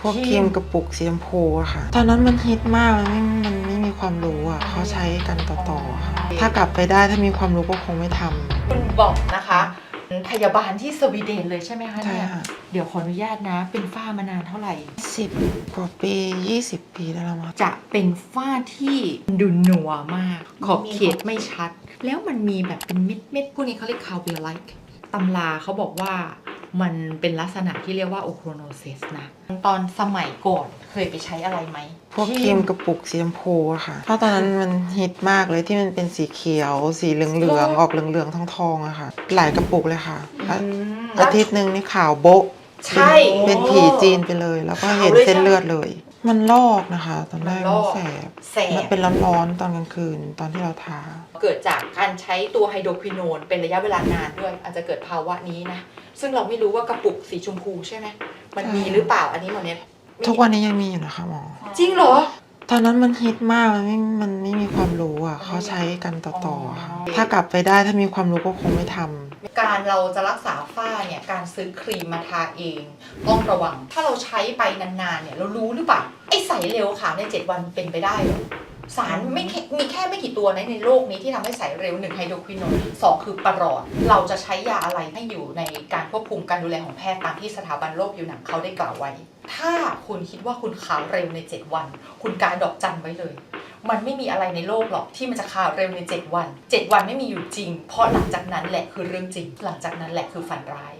พวกครีมกระปุกสีชมพูอะค่ะ ตอนนั้นมันฮิตมากมันไม่มันไม่มีความรู้อะเขาใช้กันต่อๆอะค่ะถ้ากลับไปได้ถ้ามีความรู้ก็คงไม่ทำ คุณบอกนะคะ พยาบาลที่สวีเดนเลยใช่ไหมคะใช่เนี่ยค่ะ เดี๋ยวขออนุญาตนะ เป็นฝ้ามานานเท่าไหร่ สิบกว่าปียี่สิบปีได้แล้วมั้ง จะเป็นฝ้าที่ดูหนัวมาก ขอบเขตไม่ชัด แล้วมันมีแบบเป็นเม็ดเม็ดๆพวกนี้เขาเรียกคาเวียไลท์ตำราเขาบอกว่า มันเป็นลักษณะที่เรียกว่าโอโครโนเซสนะ ตอนสมัยก่อนเคยไปใช้อะไรไหม พวกครีมกระปุกสีชมพูอะค่ะ เพราะตอนนั้นมันฮิตมากเลยที่มันเป็นสีเขียว สีเหลืองๆออกเหลืองๆทองๆอะค่ะ หลายกระปุกเลยค่ะ อาอืมอาทิตย์หนึ่งนี่ขาวโบ๊ะใช่เป็นผีจีนไปเลย แล้วก็เห็นเส้นเลือดเลย มันลอกนะคะ ตอนแรกมันลมัอนกแสบแสมันบเป็นร้อนๆตอนกลางคืนตอนที่เราทา เกิดจากการใช้ตัวไฮโดรควิโนนเป็นระยะเวลานานด้วยอาจจะเกิดภาวะนี้นะ ซึ่งเราไม่รู้ว่ากระปุกสีชมพูใช่ไหมมันมีหรือเปล่าอันนี้หมอเนี่ยทุกวันนี้ยังมีอยู่นะคะหมอ จริงเหรอ ตอนนั้นมันฮิตมากมันไม่มันไม่มีความรู้อะเขาใช้กันต่อๆอะค่ะอ๋อถ้ากลับไปได้ถ้ามีความรู้ก็คงไม่ทำการเราจะรักษาฝ้าเนี่ยการซื้อครีมมาทาเองต้องระวัง ถ้าเราใช้ไปนานๆเนี่ยเรารู้หรือเปล่าไอ้ใสเร็วค่ะใน 7 วันเป็นไปได้เหรอสารไม่แค่มีแค่ไม่กี่ ตัวนในโลกนี้ที่ทำให้ใสเร็วหนึ่งไฮโดรควิโนนสองคือปรอด เราจะใช้ยาอะไรให้อยู่ในการควบคุมการดูแลของแพทย์ตามที่สถาบันโรคผิวหนังเขาได้กล่าวไว้ ถ้าคุณคิดว่าคุณขาวเร็วใน 7 วัน คุณการดอกจันไว้เลย มันไม่มีอะไรในโลกหรอกที่มันจะขาวเร็วใน 7 วัน 7 วันไม่มีอยู่จริง เพราะหลังจากนั้นแหละคือเรื่องจริง หลังจากนั้นแหละคือฝันร้าย